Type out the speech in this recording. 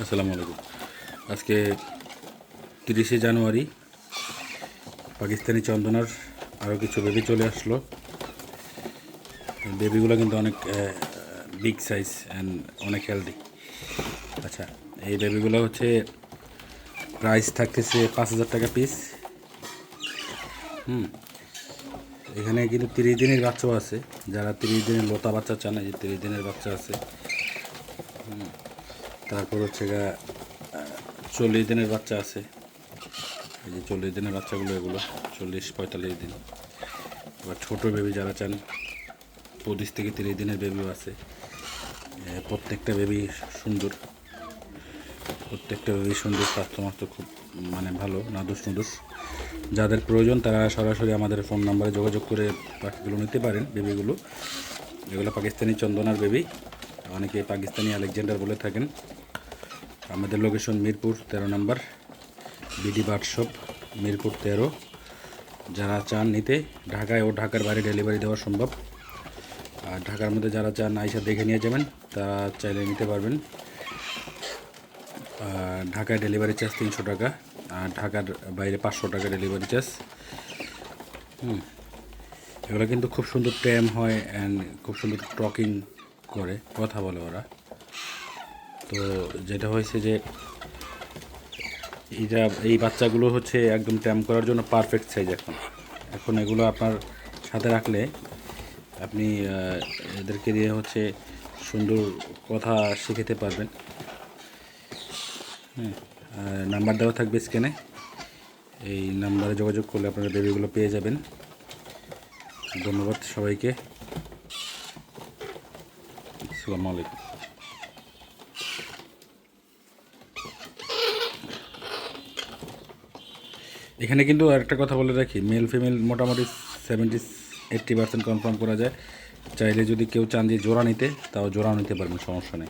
আসসালামু আলাইকুম। আজকে তিরিশে জানুয়ারি পাকিস্তানি চন্দনার আরও কিছু বেবি চলে আসলো। বেবিগুলো কিন্তু অনেক বিগ সাইজ অ্যান্ড অনেক হেলদি আচ্ছা এই বেবিগুলো হচ্ছে প্রাইস থাকতেছে পাঁচ হাজার টাকা পিস হুম, এখানে কিন্তু তিরিশ দিনের বাচ্চাও আছে। যারা তিরিশ দিনের লোতা বাচ্চা চান, এই তিরিশ দিনের বাচ্চা আছে। তারপর হচ্ছে গা চল্লিশ দিনের বাচ্চা আছে। এই যে চল্লিশ দিনের বাচ্চাগুলো এগুলো, চল্লিশ, পঁয়তাল্লিশ দিন। এবার ছোটো বেবি যারা চান পঁচিশ থেকে তিরিশ দিনের বেবিও আছে। প্রত্যেকটা বেবি সুন্দর। প্রত্যেকটা বেবি সুন্দর স্বাস্থ্য মাস্ত খুব মানে ভালো, নাদুস নুদুস। যাদের প্রয়োজন, তারা সরাসরি আমাদের ফোন নাম্বারে যোগাযোগ করে পাখিগুলো নিতে পারেন বেবিগুলো এগুলো পাকিস্তানি চন্দনার বেবি অনেকে পাকিস্তানি আলেকজান্ডার বলে থাকেন। আমাদের লোকেশন মিরপুর তেরো নম্বর, বিডি বার্ডশপ মিরপুর তেরো। যারা চান নিতে, ঢাকায় ও ঢাকার বাইরে ডেলিভারি দেওয়া সম্ভব। আর ঢাকার মধ্যে যারা চান আইসা দেখে নিয়ে যাবেন, তারা চাইলে নিতে পারবেন। ঢাকায় ডেলিভারি চার্জ তিনশো টাকা, আর ঢাকার বাইরে পাঁচশো টাকা ডেলিভারি চার্জ হুম, এগুলো কিন্তু খুব সুন্দর ট্যাম হয় অ্যান্ড খুব সুন্দর টকিং করে, কথা বলে ওরা। তো যেটা হয়েছে যে এইটা, এই বাচ্চাগুলো হচ্ছে একদম ট্যাম করার জন্য পারফেক্ট সাইজ এখন। এখন এগুলো আপনার সাথে রাখলে আপনি এদেরকে দিয়ে হচ্ছে সুন্দর কথা শিখাতে পারবেন। হ্যাঁ নাম্বার দেওয়া থাকবে স্ক্যানে এই নাম্বারে যোগাযোগ করলে আপনারা বেবিগুলো পেয়ে যাবেন। ধন্যবাদ সবাইকে। আসসালামু আলাইকুম। এখানে কিন্তু একটা কথা বলে রাখি মেল ফিমেল মোটামুটি সেভেন্টি এইট্টি পার্সেন্ট কনফার্ম করা যায়। চাইলে যদি কেউ চান যে জোড়া নিতে, তাও জোড়া নিতে পারবেন, সমস্যা নেই।